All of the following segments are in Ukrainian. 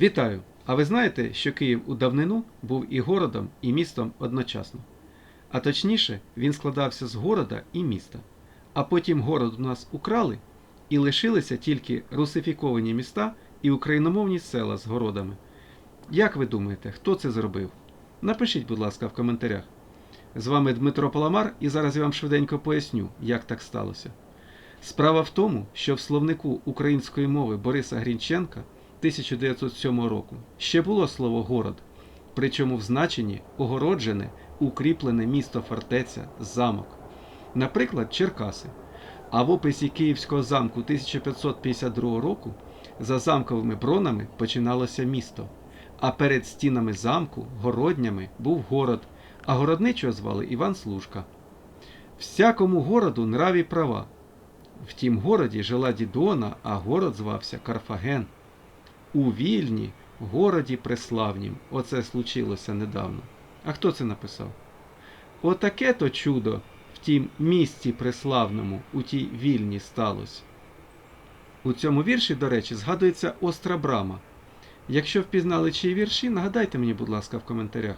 Вітаю! А ви знаєте, що Київ у давнину був і городом, і містом одночасно? А точніше, він складався з города і міста. А потім город у нас украли, і лишилися тільки русифіковані міста і україномовні села з городами. Як ви думаєте, хто це зробив? Напишіть, будь ласка, в коментарях. З вами Дмитро Паламар, і зараз я вам швиденько поясню, як так сталося. Справа в тому, що в словнику української мови Бориса Грінченка 1907 року ще було слово город, причому в значенні огороджене, укріплене місто фортеця, замок, наприклад, Черкаси. А в описі Київського замку 1552 року за замковими бронами починалося місто, а перед стінами замку, городнями, був город, а городничого звали Іван Служка. Всякому городу нраві права. В тім городі жила Дідона, а город звався Карфаген. У Вільні, городі преславнім. Оце случилося недавно. А хто це написав? Отаке то чудо в тім місті преславному, у тій вільні сталося. У цьому вірші, до речі, згадується Остра Брама. Якщо впізнали чиї вірші, нагадайте мені, будь ласка, в коментарях.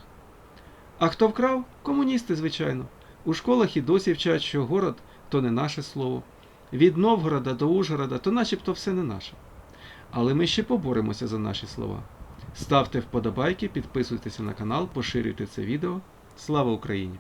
А хто вкрав? Комуністи, звичайно. У школах і досі вчать, що город то не наше слово. Від Новгорода до Ужгорода то начебто все не наше. Але ми ще поборемося за наші слова. Ставте вподобайки, підписуйтеся на канал, поширюйте це відео. Слава Україні!